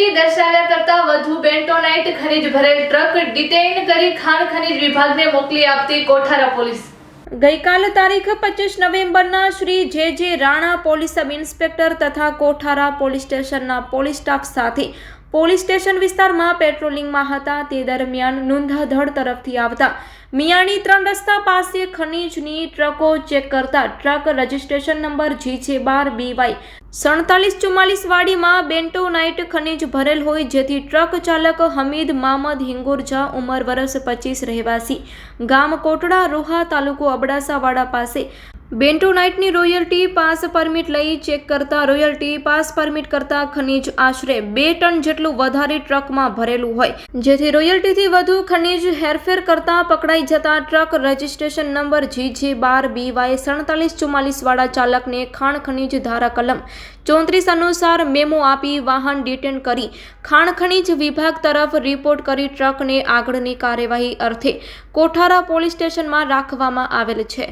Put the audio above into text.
ગેરરીતિ દર્શાવ્યા કરતા વધુ બેન્ટોનાઇટ ખનીજ ભરેલ ટ્રક ડિટેઇન કરી ખાણ ખનીજ વિભાગને મોકલી આપતી કોઠારા પોલીસ. ગઈકાલ તારીખ પચીસ નવેમ્બરના શ્રી જે જે રાણા પોલીસ સબ ઇન્સ્પેક્ટર તથા કોઠારા પોલીસ સ્ટેશનના પોલીસ સ્ટાફ સાથે પોલીસ સ્ટેશન વિસ્તારમાં પેટ્રોલિંગમાં હતા. તે દરમિયાન નુંધાધડ તરફથી આવતા મિયાણી ત્રણ રસ્તા પાસે ખનીજની ટ્રકો ચેક કરતા ટ્રક રજિસ્ટ્રેશન નંબર જી છે બાર બી વાય સડતાલીસ ચુમ્માલીસ વાડીમાં બેન્ટોનાઇટ ખનીજ ભરેલ હોય જેથી ટ્રક ચાલક હમીદ મામદ હિંગોરજા ઉંમર વર્ષ પચીસ રહેવાસી. ગામ કોટડા રોહા તાલુકો અબડાસાવાડા પાસે બેન્ટોનાઇટની રોયલ્ટી પાસ પરમિટ લઈ ચેક કરતા રોયલ્ટી પાસ પરમિટ કરતા ખનીજ આશરે બે ટન જેટલું વધારે ટ્રકમાં ભરેલું હોય. જેથી રોયલ્ટીથી વધુ ખનીજ હેરફેર કરતા પકડાઈ જતા ટ્રક રજિસ્ટ્રેશન નંબર જીજી બાર બી વાય સડતાલીસ ચુમ્માલીસવાળા ચાલકને ખાણ ખનીજ ધારા કલમ ચોત્રીસ અનુસાર મેમો આપી વાહન ડિટેન કરી ખાણ ખનીજ વિભાગ તરફ રિપોર્ટ કરી ટ્રકને આગળની કાર્યવાહી અર્થે કોઠારા પોલીસ સ્ટેશનમાં રાખવામાં આવેલ છે.